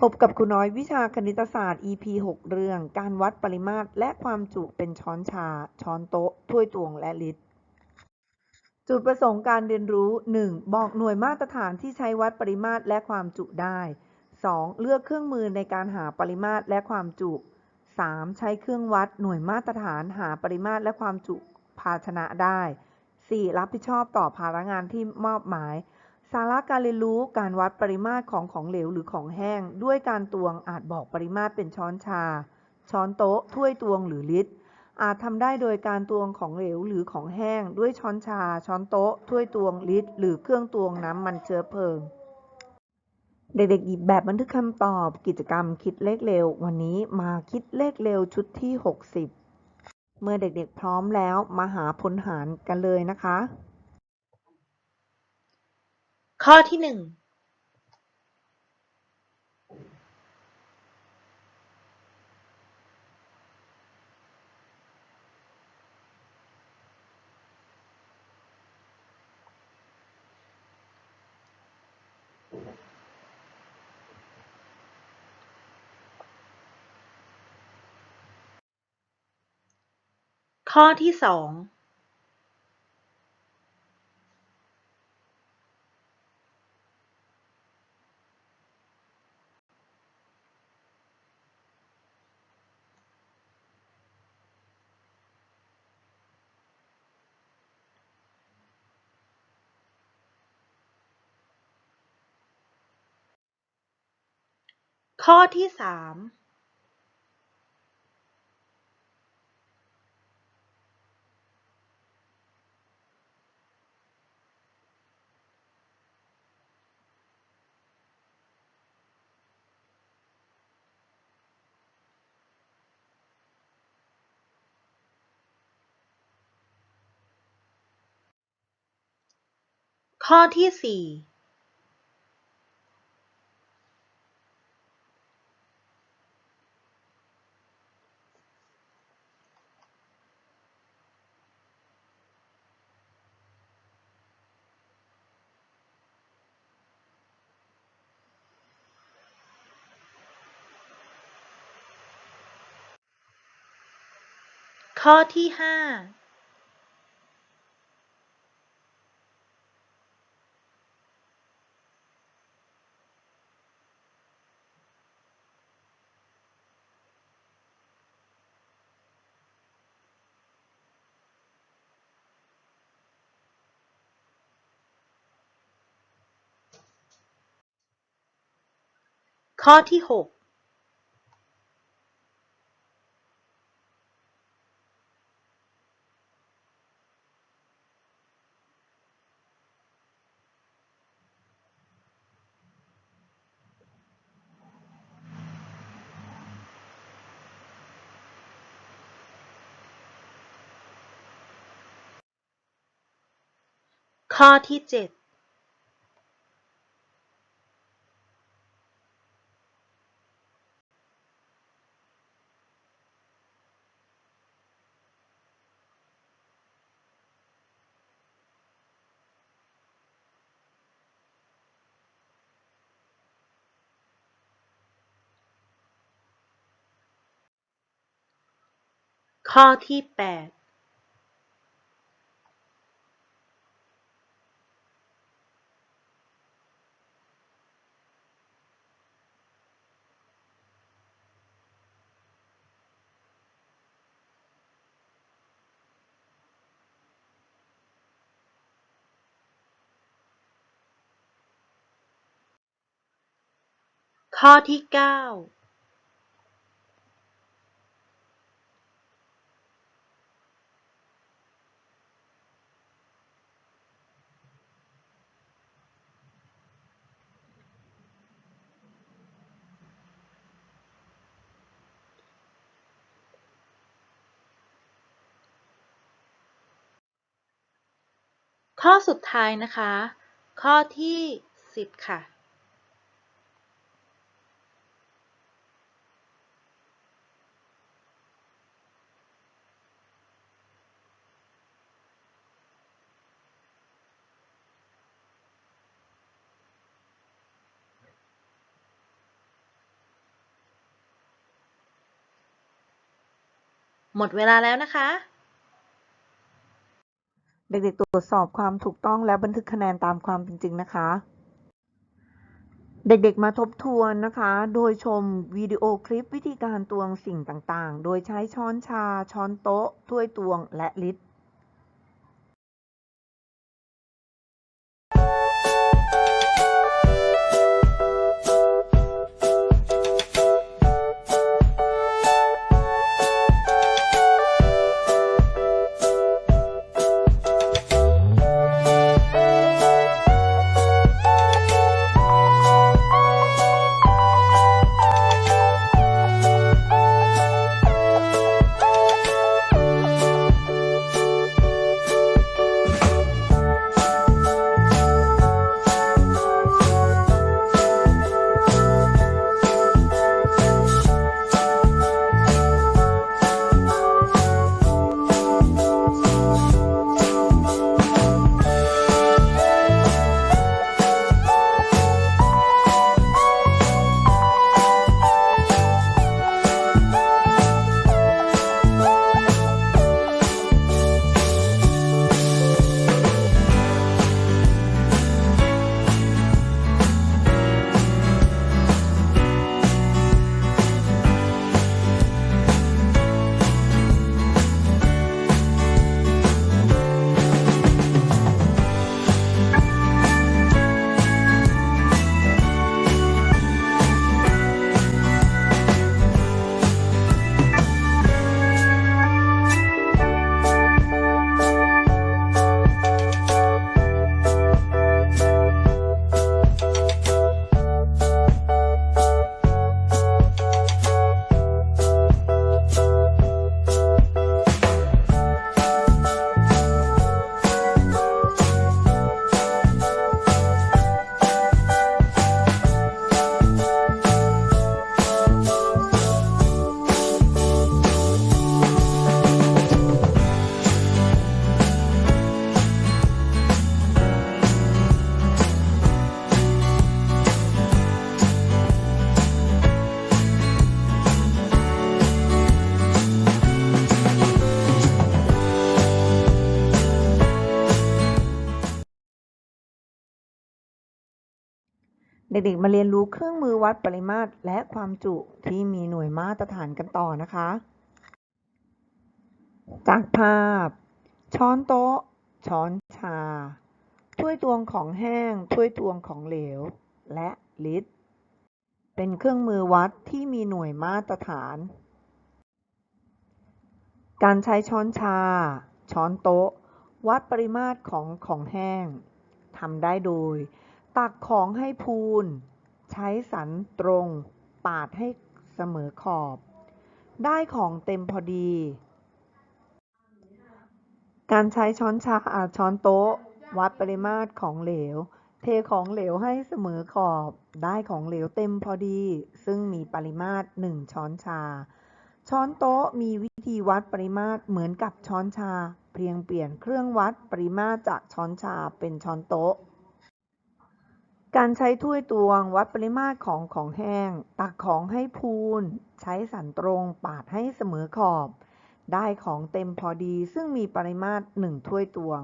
พบกับครูน้อยวิชาคณิตศาสตร์ EP 6 เรื่อง การวัดปริมาตรและความจุเป็นช้อนชา ช้อนโต๊ะ ถ้วยตวงและลิตร จุดประสงค์การเรียนรู้ 1. บอกหน่วยมาตรฐานที่ใช้วัดปริมาตรและความจุได้ 2. เลือกเครื่องมือในการหาปริมาตรและความจุ 3. ใช้เครื่องวัดหน่วยมาตรฐานหาปริมาตรและความจุภาชนะได้ 4. รับผิดชอบต่อภาระงานที่มอบหมาย สาระการเรียนรู้การวัดปริมาตรของของเหลวหรือของแห้ง ด้วยการตวงอาจบอกปริมาตรเป็นช้อนชา ช้อนโต๊ะ ถ้วยตวงหรือลิตร อาจทำได้โดยการตวงของเหลวหรือของแห้ง ด้วยช้อนชา ช้อนโต๊ะ ถ้วยตวงลิตร หรือเครื่องตวงน้ำมันเชื้อเพลิง เด็กๆหยิบแบบบันทึกคำตอบกิจกรรมคิดเลขเร็ว วันนี้มาคิดเลขเร็วชุดที่ 60 เมื่อเด็กๆพร้อมแล้วมาหาพลหารกันเลยนะคะ ข้อที่หนึ่งข้อที่สอง ข้อที่สามข้อที่สี่ ข้อที่ห้าข้อที่หก ข้อที่เจ็ดข้อที่แปด ข้อที่เก้าข้อสุดท้ายนะคะ ข้อที่สิบค่ะ ข หมดเวลาแล้วนะคะ เด็กๆตรวจสอบความถูกต้องและบันทึกคะแนนตามความเป็นจริงนะคะ เด็กๆมาทบทวนนะคะ โดยชมวิดีโอคลิปวิธีการตวงสิ่งต่างๆ โดยใช้ช้อนชา ช้อนโต๊ะ ถ้วยตวง และลิตร เด็กๆมาเรียนรู้เครื่องมือวัดปริมาตรและความจุที่มีหน่วยมาตรฐานกันต่อนะคะ จากภาพ ช้อนโต๊ะ ช้อนชา ถ้วยตวงของแห้ง ถ้วยตวงของเหลว และลิตร เป็นเครื่องมือวัดที่มีหน่วยมาตรฐาน การใช้ช้อนชา ช้อนโต๊ะ วัดปริมาตรของของแห้งทำได้โดย ตักของให้พูน ใช้สันตรง ปาดให้เสมอขอบ ได้ของเต็มพอดี การใช้ช้อนชาอาช้อนโต๊ะ วัดปริมาตรของเหลว เทของเหลวให้เสมอขอบ ได้ของเหลวเต็มพอดี ซึ่งมีปริมาตร 1 ช้อนชา ช้อนโต๊ะมีวิธีวัดปริมาตรเหมือนกับช้อนชา เพียงเปลี่ยนเครื่องวัดปริมาตรจากช้อนชาเป็นช้อนโต๊ะ การใช้ถ้วยตวงวัดปริมาตรของของแห้ง ตักของให้พูน ใช้สันตรงปาดให้เสมอขอบ ได้ของเต็มพอดีซึ่งมีปริมาตรหนึ่งถ้วยตวง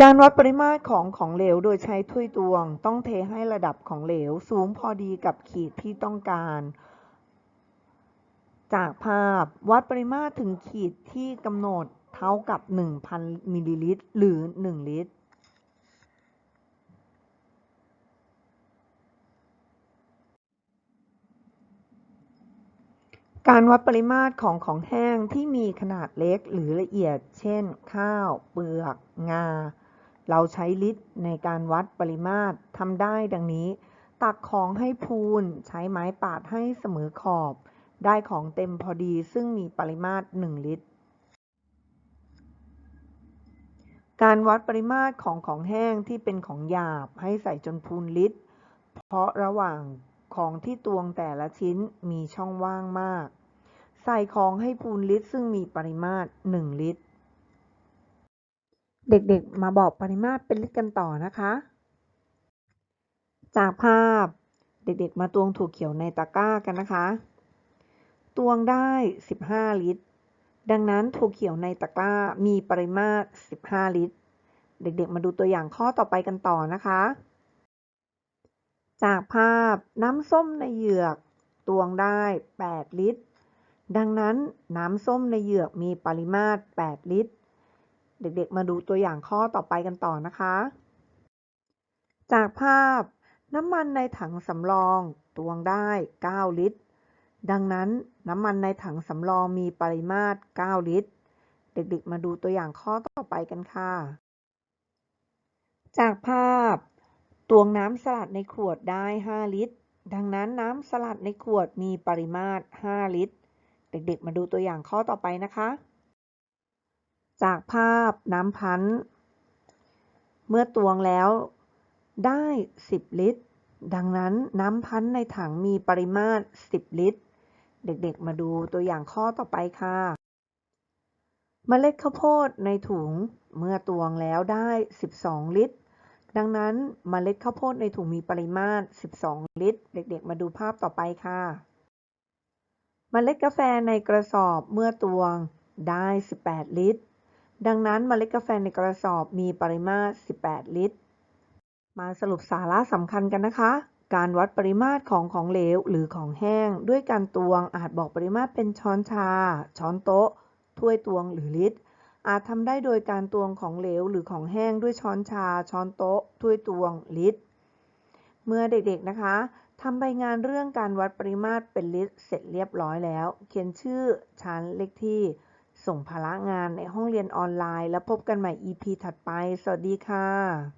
การวัดปริมาตรของของเหลวโดยใช้ถ้วยตวง ต้องเทให้ระดับของเหลวสูงพอดีกับขีดที่ต้องการ จากภาพวัดปริมาตรถึงขีดที่กำหนดเท่ากับ 1,000มิลลิลิตรหรือ 1 ลิตร การวัดปริมาตรของของแห้งที่มีขนาดเล็กหรือละเอียด เช่น ข้าว เปลือก งา เราใช้ลิตรในการวัดปริมาตรทำได้ดังนี้ ตักของให้พูน ใช้ไม้ปาดให้เสมอขอบ ได้ของเต็มพอดีซึ่งมีปริมาตร 1 ลิตร การวัดปริมาตรของของแห้งที่เป็นของหยาบให้ใส่จนพูนลิตร เพราะระหว่างของที่ตวงแต่ละชิ้นมีช่องว่างมาก ใส่ของให้พูนลิตรซึ่งมีปริมาตร 1 ลิตร เด็กๆ มาบอกปริมาตรเป็นลิตรกันต่อนะคะ จากภาพเด็กๆ มาตวงถั่วเขียวในตะกร้ากันนะคะ ตวงได้ 15 ลิตร ดังนั้นถั่วเขียวในตะกร้ามีปริมาตร 15 ลิตร เด็กๆ มาดูตัวอย่างข้อต่อไปกันต่อนะคะ จากภาพน้ำส้มในเหยือก ตวงได้ 8 ลิตร ดังนั้นน้ำส้มในเหยือกมีปริมาตร 8 ลิตร เด็กๆ มาดูตัวอย่างข้อต่อไปกันต่อนะคะ จากภาพน้ำมันในถังสำรองตวงได้ 9 ลิตร ดังนั้นน้ำมันในถังสำรองมีปริมาตร 9 ลิตร เด็กๆ มาดูตัวอย่างข้อต่อไปกันค่ะ จากภาพตวงน้ำสลัดในขวดได้ 5 ลิตร ดังนั้นน้ำสลัดในขวดมีปริมาตร 5 ลิตร เด็กๆ มาดูตัวอย่างข้อต่อไปนะคะ จากภาพน้ำพันธุ์เมื่อตวงแล้วได้ 10 ลิตร ดังนั้นน้ำพันธุ์ในถังมีปริมาตร 10 ลิตร เด็กๆ มาดูตัวอย่างข้อต่อไปค่ะเมล็ดข้าวโพดในถุงเมื่อตวงแล้วได้ 12 ลิตร ดังนั้นเมล็ดข้าวโพดในถุงมีปริมาตร 12 ลิตร เด็กๆ มาดูภาพต่อไปค่ะ เมล็ดกาแฟในกระสอบเมื่อตวงได้ 18 ลิตร ดังนั้นเมล็ดกาแฟในกระสอบมีปริมาตร 18 ลิตร มาสรุปสาระสำคัญกันนะคะ การวัดปริมาตรของของเหลวหรือของแห้ง ด้วยการตวงอาจบอกปริมาตรเป็นช้อนชา ช้อนโต๊ะ ถ้วยตวงหรือลิตร อาจทำได้โดยการตวงของเหลวหรือของแห้งด้วยช้อนชา ช้อนโต๊ะ ถ้วยตวงลิตร เมื่อเด็กๆนะคะ ทำใบงานเรื่องการวัดปริมาตรเป็นลิตรเสร็จเรียบร้อยแล้ว เขียนชื่อ ชั้น เลขที่ ส่งภาระงานในห้องเรียนออนไลน์ แล้วพบกันใหม่ EP ถัดไป สวัสดีค่ะ